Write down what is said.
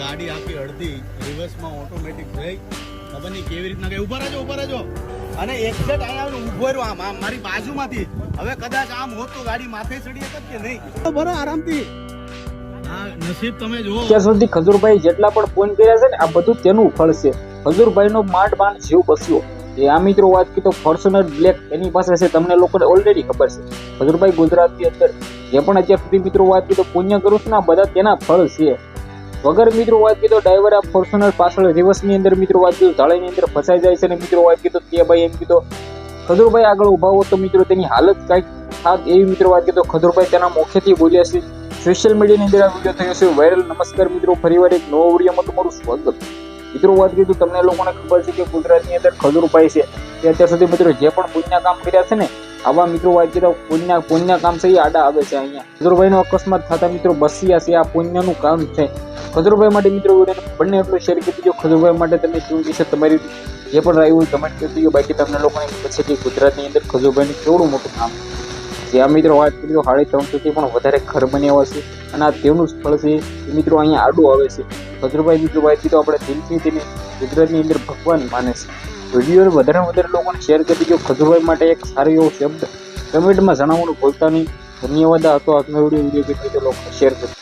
ગાડી આખી અડધી રિવર્સમાં ઓટોમેટિક થઈ. ખબર નહીં કેવી રીતના ગઈ. ઊભા રહેજો ઊભા રહેજો. અને એક્ઝેક્ટ અહીંયા આવીને રહ્યો. આમ આમ મારી બાજુમાંથી. હવે કદાચ આમ હોત તો ગાડી માથે ચડી શકત કે નહીં? બરો આરામથી. નસીબ તમે જુઓ. ત્યાં સુધી ખજૂરભાઈ જેટલા પણ ફોન કર્યા છે ને આ બધું તેનું ફળ છે. ખજૂરભાઈનો માંડ માંડ જીવ બસ્યો. એ આ મિત્રો વાત કીધો ફોર્ચ્યુનર બ્લેક એની પાસે છે. તમને લોકોને ઓલરેડી ખબર છે. ખજૂરભાઈ ગુજરાતની અંદર જે પણ અત્યાર સુધી મિત્રો વાત કીધો પુણ્ય કરું છું ને બધા તેના ફળ છે. વગર મિત્રો વાત કીધો ડ્રાઈવર આ ફોર્ચ્યુનર પાછળ રિવર્સની અંદર મિત્રો વાત કીધું ઢાળાઈની અંદર ફસાઈ જાય છે અને મિત્રો વાત કીધો તે ભાઈ એમ કીધો ખજુરભાઈ આગળ ઊભા હો તો મિત્રો તેની હાલત કાંઈક થાત એવી મિત્રો વાત કીધો ખજૂરભાઈ તેના મુખ્યથી બોલ્યા છે. સોશિયલ મીડિયાની અંદર આ વીડિયો થયો છે વાયરલ નમસ્કાર મિત્રો, ફરીવાર એક નવો વિડીયોમાં તમારું સ્વાગત. મિત્રો વાત કીધું, તમને લોકોને ખબર છે કે ગુજરાતની અંદર ખજુરભાઈ છે. તે અત્યાર સુધી મિત્રો જે પણ પુણ્ય કામ કર્યા છે ને, આવા મિત્રો વાત કીધા, પુણ્ય પુણ્ય કામ છે એ આડા આવે છે અહીંયા. ખજુરભાઈનો અકસ્માત થતા મિત્રો બસિયા છે, આ પુણ્યનું કામ છે. ખજૂરભાઈ માટે મિત્રો વીડિયો બંને એટલું શેર કરી દીધો. ખજુરભાઈ માટે તમે શું વિશે તમારી જે પણ રાય હોય કમેન્ટ કરી દીજો બાકી તમને લોકોને પછી કે ગુજરાતની અંદર ખજુરભાઈનું કેવડું મોટું છે. જે આ મિત્રો વાત કરી તો સાડી ત્રણસોથી પણ વધારે ઘર બન્યા છે. અને આ તેનું સ્થળ છે એ મિત્રો અહીંયા આડું આવે છે. ખજુરભાઈ મિત્રો વાત તો આપણે દિલથી તેને ગુજરાતની અંદર ભગવાન માને છે. વીડિયો વધારે વધારે લોકોને શેર કરી દીધો. ખજુરભાઈ માટે એક સારો એવો શબ્દ કમેન્ટમાં જણાવવાનું ભૂલતા નહીં. ધન્યવાદ હતો આજનો વીડિયો. વીડિયો કેટલી લોકોને શેર કરી